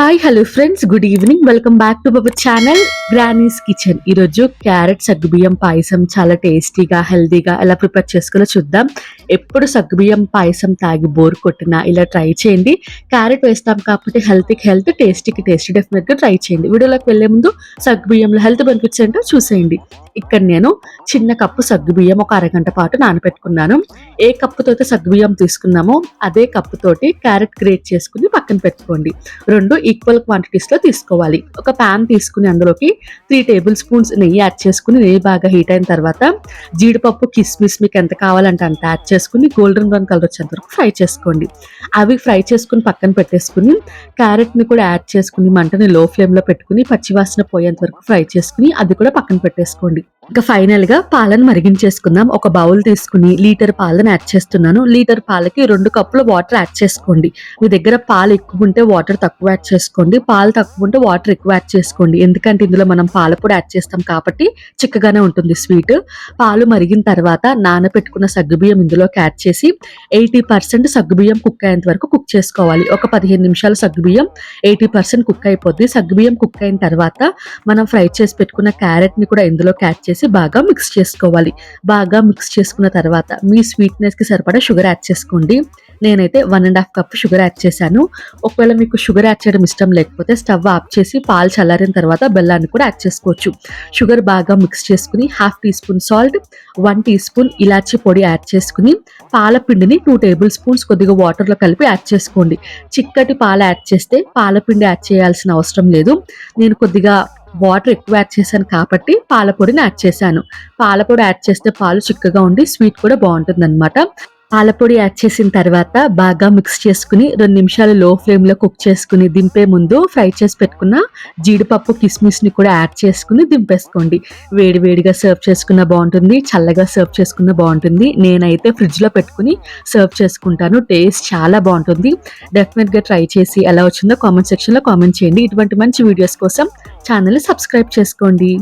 Hi hello friends good evening welcome back to our channel granny's kitchen ఈరోజు carrot సగ్గుబియ్యం పాయసం చాలా టేస్టీగా హెల్దీగా ఎలా ప్రిపేర్ చేసుకోవాలో చూద్దాం. ఎప్పుడు సగ్గుబియ్యం పాయసం తాగి బోర్ కొట్టినా ఇలా ట్రై చేయండి. క్యారెట్ వేస్తాం కాబట్టి హెల్త్కి హెల్త్ టేస్టీకి టేస్టీ డెఫినెట్గా ట్రై చేయండి. వీడియోలోకి వెళ్ళే ముందు సగ్గుబియ్యంలో హెల్త్ బెనిఫిట్స్ ఏంటో చూసేయండి. ఇక్కడ నేను చిన్న కప్పు సగ్గుబియ్యం ఒక అరగంట పాటు నానబెట్టుకున్నాను. ఏ కప్పుతో అయితే సగ్గుబియ్యం తీసుకున్నామో అదే కప్పుతోటి క్యారెట్ గ్రేట్ చేసుకుని పక్కన పెట్టుకోండి. రెండు ఈక్వల్ క్వాంటిటీస్లో తీసుకోవాలి. ఒక ప్యాన్ తీసుకుని అందులోకి త్రీ టేబుల్ స్పూన్స్ నెయ్యి యాడ్ చేసుకుని నెయ్యి బాగా హీట్ అయిన తర్వాత జీడిపప్పు కిస్మిస్ మీకు ఎంత కావాలంటే అంత యాడ్ చేసుకుని గోల్డెన్ బ్రౌన్ కలర్ వచ్చేంత వరకు ఫ్రై చేసుకోండి. అవి ఫ్రై చేసుకుని పక్కన పెట్టేసుకుని క్యారెట్ని కూడా యాడ్ చేసుకుని మంటని లో ఫ్లేమ్లో పెట్టుకుని పచ్చివాసన పోయేంత వరకు ఫ్రై చేసుకుని అది కూడా పక్కన పెట్టేసుకోండి. ఇంకా ఫైనల్గా పాలను మరిగించేసుకుందాం. ఒక బౌల్ తీసుకుని లీటర్ పాలను యాడ్ చేస్తున్నాను. లీటర్ పాలకి రెండు కప్పుల వాటర్ యాడ్ చేసుకోండి. మీ దగ్గర పాలు ఎక్కువ ఉంటే వాటర్ తక్కువ యాడ్ చేసుకోండి. పాలు తక్కువ ఉంటే వాటర్ ఎక్కువ యాడ్ చేసుకోండి. ఎందుకంటే ఇందులో మనం పాల కూడా యాడ్ చేస్తాం కాబట్టి చిక్కగానే ఉంటుంది స్వీట్ పాలు మరిగిన తర్వాత నానబెట్టుకున్న సగ్గుబియ్యం ఇందులోకి యాడ్ చేసి ఎయిటీ పర్సెంట్ సగ్గుబియ్యం కుక్ అయ్యేంత వరకు కుక్ చేసుకోవాలి. ఒక పదిహేను నిమిషాలు సగ్గుబియ్యం ఎయిటీ పర్సెంట్ కుక్ అయిపోద్ది. సగ్గుబియ్యం కుక్ అయిన తర్వాత మనం ఫ్రై చేసి పెట్టుకున్న క్యారెట్ని కూడా ఇందులోకి యాడ్ చేసి బాగా మిక్స్ చేసుకోవాలి. బాగా మిక్స్ చేసుకున్న తర్వాత మీ స్వీట్నెస్కి సరిపడా షుగర్ యాడ్ చేసుకోండి. నేనైతే one and half cup sugar add చేశాను. ఒకవేళ మీకు షుగర్ యాడ్ చేయడం ఇష్టం లేకపోతే స్టవ్ ఆఫ్ చేసి పాలు చల్లారిన తర్వాత బెల్లాన్ని కూడా యాడ్ చేసుకోవచ్చు. షుగర్ బాగా మిక్స్ చేసుకుని half teaspoon salt one teaspoon ఇలాచి పొడి యాడ్ చేసుకుని పాలపిండిని టూ టేబుల్ స్పూన్స్ కొద్దిగా వాటర్లో కలిపి యాడ్ చేసుకోండి. చిక్కటి పాలు యాడ్ చేస్తే పాలపిండి యాడ్ చేయాల్సిన అవసరం లేదు. నేను కొద్దిగా వాటర్ ఎక్కువ యాడ్ చేశాను కాబట్టి పాలపొడిని యాడ్ చేశాను. పాల పొడి యాడ్ చేస్తే పాలు చిక్కగా ఉండి స్వీట్ కూడా బాగుంటుంది అనమాట పాలపొడి యాడ్ చేసిన తర్వాత బాగా మిక్స్ చేసుకుని రెండు నిమిషాలు లో ఫ్లేమ్లో కుక్ చేసుకుని దింపే ముందు ఫ్రై చేసి పెట్టుకున్న జీడిపప్పు కిస్మిస్ని కూడా యాడ్ చేసుకుని దింపేసుకోండి. వేడి వేడిగా సర్వ్ చేసుకున్న బాగుంటుంది చల్లగా సర్వ్ చేసుకున్న బాగుంటుంది. నేనైతే ఫ్రిడ్జ్లో పెట్టుకుని సర్వ్ చేసుకుంటాను టేస్ట్ చాలా బాగుంటుంది. డెఫినెట్గా ట్రై చేసి ఎలా వచ్చిందో కామెంట్ సెక్షన్లో కామెంట్ చేయండి. ఇటువంటి మంచి వీడియోస్ కోసం ఛానల్ సబ్స్క్రైబ్ చేసుకోండి.